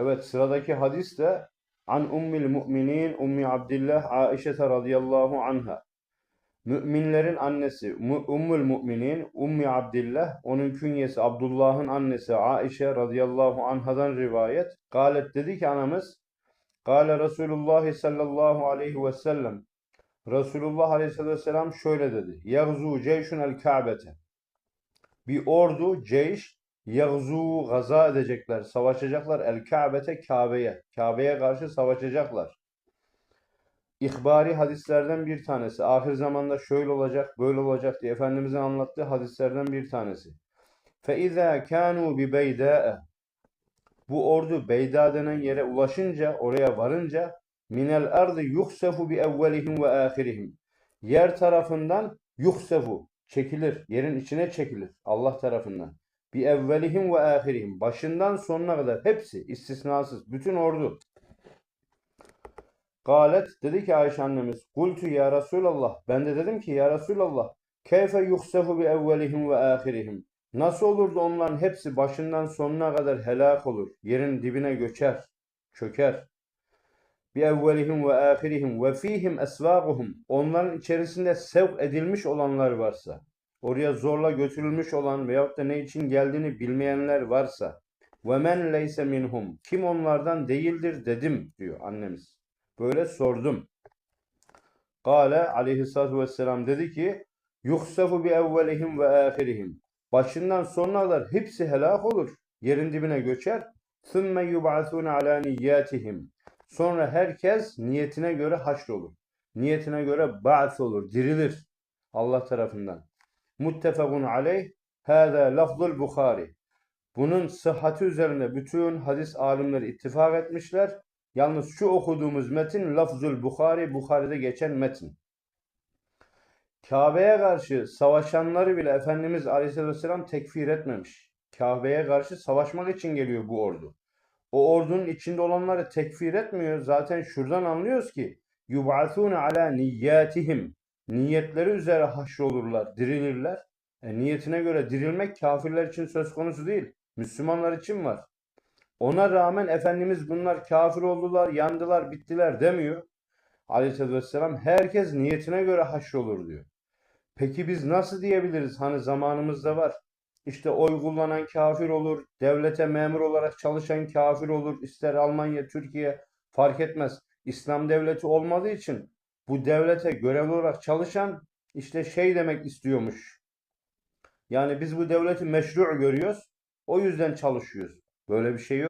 Evet sıradaki hadis de An Ummil Mu'minin Ummi Abdillah Aişe radıyallahu anha. Müminlerin annesi Mu- Ummul Mu'minin Ummi Abdillah onun künyesi Abdullah'ın annesi Aişe radıyallahu anhadan rivayet. Galet dedi ki anamız Kale Resulullah sallallahu aleyhi ve sellem Resulullah aleyhisselatü vesselam şöyle dedi. Yagzu ceyşun el Ka'bete. Bir ordu, ceyş, yagzu, gaza edecekler, savaşacaklar el Ka'bete, Kabe'ye. Kabe'ye karşı savaşacaklar. İhbari hadislerden bir tanesi. Ahir zamanda şöyle olacak, böyle olacak diye Efendimizin anlattığı hadislerden bir tanesi. فَاِذَا كَانُوا بِبَيْدَاءَ Bu ordu Beyda denen yere ulaşınca, oraya varınca minel ardı yuhsefu bi evvelihim ve ahirihim. Yer tarafından yuhsefu çekilir, yerin içine çekilir Allah tarafından. Bi evvelihim ve ahirihim. Başından sonuna kadar hepsi istisnasız bütün ordu. Galet dedi ki Ayşe annemiz Kultu ya Resulallah ben de dedim ki ya Resulallah keyfe yuhsefu bi evvelihim ve ahirihim Nasıl olurdu onların hepsi başından sonuna kadar helak olur, yerin dibine göçer, çöker. Bi evvelihim ve ahirihim ve fihim esvaguhum. Onların içerisinde sevk edilmiş olanlar varsa, oraya zorla götürülmüş olan veyahut da ne için geldiğini bilmeyenler varsa ve men leyse minhum kim onlardan değildir dedim diyor annemiz. Böyle sordum. Kale aleyhissalatu vesselam dedi ki yuhsefu bi evvelihim ve ahirihim. Başından sonralar hepsi helak olur. Yerin dibine göçer. Sümme yub'asune ala niyyatihim. Sonra herkes niyetine göre haşrolur. Niyetine göre ba'th olur, dirilir Allah tarafından. Muttefakun aleyh hâzâ lafzul Bukhari. Bunun sıhhati üzerine bütün hadis alimleri ittifak etmişler. Yalnız şu okuduğumuz metin lafzul Bukhari, Bukhari'de geçen metin. Kabe'ye karşı savaşanları bile Efendimiz Aleyhisselatü Vesselam tekfir etmemiş. Kabe'ye karşı savaşmak için geliyor bu ordu. O ordunun içinde olanları tekfir etmiyor. Zaten şuradan anlıyoruz ki yub'atûne alâ niyyâtihim. Niyetleri üzere haşrolurlar, dirilirler. E, niyetine göre dirilmek kafirler için söz konusu değil. Müslümanlar için var. Ona rağmen Efendimiz bunlar kafir oldular, yandılar, bittiler demiyor. Aleyhisselatü Vesselam herkes niyetine göre haşrolur diyor. Peki biz nasıl diyebiliriz? Hani zamanımızda var. İşte oy kullanan kafir olur, devlete memur olarak çalışan kafir olur, ister Almanya, Türkiye fark etmez. İslam devleti olmadığı için bu devlete görevli olarak çalışan işte şey demek istiyormuş. Yani biz bu devleti meşru görüyoruz. O yüzden çalışıyoruz. Böyle bir şey yok.